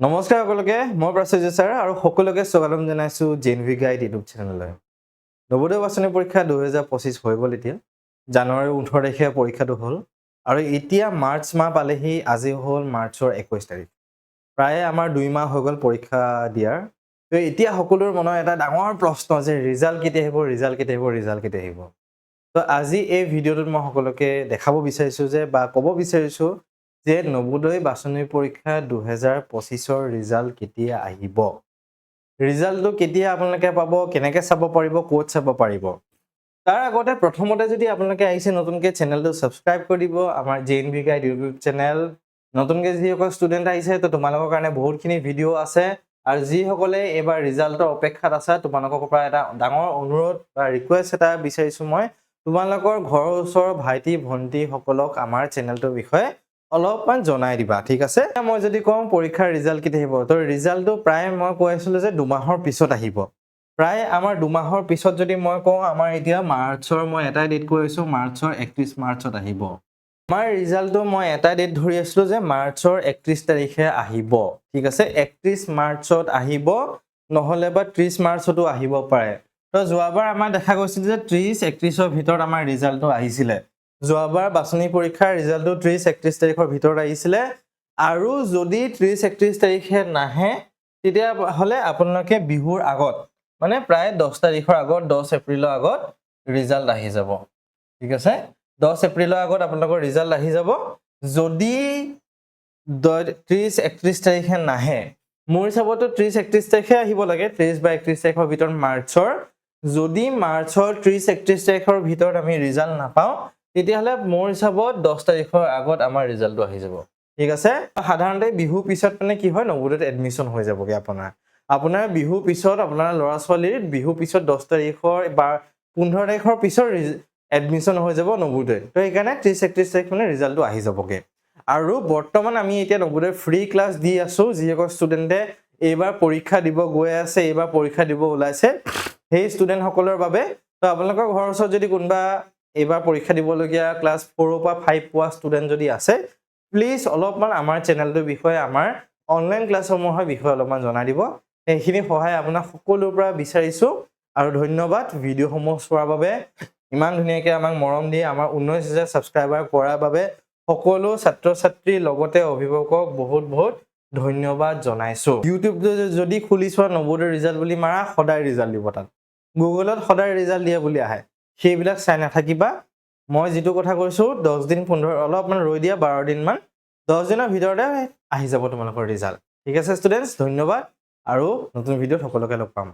নমস্কাৰ সকলোকে মই প্ৰাচুৰ্য ছাৰ আৰু সকলোকে স্বাগতম জনাইছোঁ জেন ভি গাইড ইউটিউব চেনেললৈ নৱোদয় বাছনি পৰীক্ষা দুহেজাৰ পঁচিছ হৈ গ'ল এতিয়া। জানুৱাৰী ওঠৰ তাৰিখে পৰীক্ষাটো হ'ল আৰু এতিয়া মাৰ্চ মাহ পালেহি আজি হ'ল মাৰ্চৰ একৈছ তাৰিখ। প্ৰায়ে আমাৰ দুই মাহ হৈ গ'ল পৰীক্ষা দিয়াৰ। তো এতিয়া সকলোৰে মনৰ এটা ডাঙৰ প্ৰশ্ন যে ৰিজাল্ট কেতিয়া আহিব ৰিজাল্ট কেতিয়া আহিব ৰিজাল্ট কেতিয়া আহিব? তো আজি এই ভিডিঅ'টোত মই সকলোকে দেখাব বিচাৰিছোঁ যে বা ক'ব বিচাৰিছোঁ যে নৱোদয় বাছনি পৰীক্ষা দুহেজাৰ পঁচিছৰ ৰিজাল্ট কেতিয়া আহিব? ৰিজাল্টটো কেতিয়া আপোনালোকে পাব কেনেকৈ চাব পাৰিব ক'ত চাব পাৰিব? তাৰ আগতে প্ৰথমতে যদি আপোনালোকে আহিছে নতুনকৈ চেনেলটো ছাবস্ক্ৰাইব কৰি দিব আমাৰ J N V guide YouTube channel. নতুনকৈ যিসকল ষ্টুডেণ্ট আহিছে তো তোমালোকৰ কাৰণে বহুতখিনি ভিডিঅ' আছে। আৰু যিসকলে এইবাৰ ৰিজাল্টৰ অপেক্ষাত আছে তোমালোকৰ পৰা এটা ডাঙৰ অনুৰোধ বা ৰিকুৱেষ্ট এটা বিচাৰিছোঁ মই। তোমালোকৰ ঘৰৰ ওচৰৰ ভাইটি ভণ্টিসকলক আমাৰ চেনেলটোৰ বিষয়ে অলপমান জনাই দিবা ঠিক আছে? মই যদি কওঁ পৰীক্ষাৰ ৰিজাল্ট কেতিয়া আহিব তো ৰিজাল্টটো প্ৰায় মই কৈ আছিলোঁ যে দুমাহৰ পিছত আহিব। প্ৰায় আমাৰ দুমাহৰ পিছত যদি মই কওঁ আমাৰ এতিয়া মাৰ্চৰ মই এটাই ডেট কৈ আছোঁ মাৰ্চৰ একত্ৰিছ মাৰ্চত আহিব। আমাৰ ৰিজাল্টটো মই এটা ডেট ধৰি আছিলোঁ যে মাৰ্চৰ একত্ৰিছ তাৰিখে আহিব ঠিক আছে? একত্ৰিছ মাৰ্চত আহিব নহ'লে বা ত্ৰিছ মাৰ্চতো আহিব পাৰে। তো যোৱাবাৰ আমাৰ দেখা গৈছিল যে ত্ৰিছ একত্ৰিছৰ ভিতৰত আমাৰ ৰিজাল্টটো আহিছিলে। যোৱাবাৰ বাছনি পৰীক্ষাৰ ৰিজাল্টটো ত্ৰিছ একত্ৰিছ তাৰিখৰ ভিতৰত আহিছিলে। আৰু যদি ত্ৰিছ একত্ৰিছ তাৰিখে নাহে তেতিয়াহ'লে আপোনালোকে বিহুৰ আগত মানে প্ৰায় দহ তাৰিখৰ আগত, দহ এপ্ৰিলৰ আগত ৰিজাল্ট আহি যাব। ঠিক আছে? দহ এপ্ৰিলৰ আগত আপোনালোকৰ ৰিজাল্ট আহি যাব। যদি ত্ৰিছ একত্ৰিছ তাৰিখে নাহে, মোৰ হিচাপতো ত্ৰিছ একত্ৰিছ তাৰিখে আহিব লাগে ত্ৰিছ বা একত্ৰিছ তাৰিখৰ ভিতৰত মাৰ্চৰ। যদি মাৰ্চৰ ত্ৰিছ একত্ৰিছ তাৰিখৰ ভিতৰত আমি ৰিজাল্ট নাপাওঁ তেতিয়াহ'লে মোৰ হিচাপত দহ তাৰিখৰ আগত আমাৰ ৰিজাল্টটো আহি যাব। ঠিক আছে? সাধাৰণতে বিহুৰ পিছত মানে কি হয় নৱোদয়ত এডমিশ্যন হৈ যাবগৈ আপোনাৰ। আপোনাৰ বিহুৰ পিছত আপোনাৰ ল'ৰা ছোৱালীৰ বিহুৰ পিছত দহ তাৰিখৰ বা পোন্ধৰ তাৰিখৰ পিছত এডমিশ্যন হৈ যাব নৱোদয় তো সেইকাৰণে ত্ৰিছ একত্ৰিছ তাৰিখ মানে ৰিজাল্টটো আহি যাবগৈ। আৰু বৰ্তমান আমি এতিয়া নৱোদয় ফ্ৰী ক্লাছ দি আছোঁ যিসকল ষ্টুডেণ্টে এইবাৰ পৰীক্ষা দিব গৈ আছে এইবাৰ পৰীক্ষা দিব ওলাইছে সেই ষ্টুডেণ্টসকলৰ বাবে। তো আপোনালোকৰ ঘৰৰ ওচৰত যদি কোনোবা এইবাৰ পৰীক্ষা দিবলগীয়া ক্লাছ ফ'ৰৰ পৰা ফাইভ পোৱা ষ্টুডেণ্ট যদি আছে প্লিজ অলপমান আমাৰ চেনেলটোৰ বিষয়ে আমাৰ অনলাইন ক্লাছসমূহৰ বিষয়ে অলপমান জনাই দিব। সেইখিনি সহায় আপোনাক সকলোৰ পৰা বিচাৰিছোঁ আৰু ধন্যবাদ। ভিডিঅ'সমূহ চোৱাৰ বাবে ইমান ধুনীয়াকৈ আমাক মৰম দি আমাৰ ঊনৈছ হাজাৰ ছাবস্ক্ৰাইবাৰ কৰাৰ বাবে সকলো ছাত্ৰ ছাত্ৰীৰ লগতে অভিভাৱকক বহুত বহুত ধন্যবাদ জনাইছোঁ। ইউটিউবটো যদি খুলি চোৱা নৱোদয় ৰিজাল্ট বুলি মাৰা সদায় ৰিজাল্ট দিব তাত। গুগলত সদায় ৰিজাল্ট দিয়ে বুলি আহে। সেইবিলাক চাই নাথাকিবা। মই যিটো কথা কৈছোঁ, দহ দিন পোন্ধৰ, অলপমান ৰৈ দিয়া, বাৰ দিনমান, দহ দিনৰ ভিতৰতে আহি যাব তোমালোকৰ ৰিজাল্ট ঠিক আছে ষ্টুডেণ্টছ ধন্যবাদ। আৰু নতুন ভিডিঅ'ত সকলোকে লগ পাম।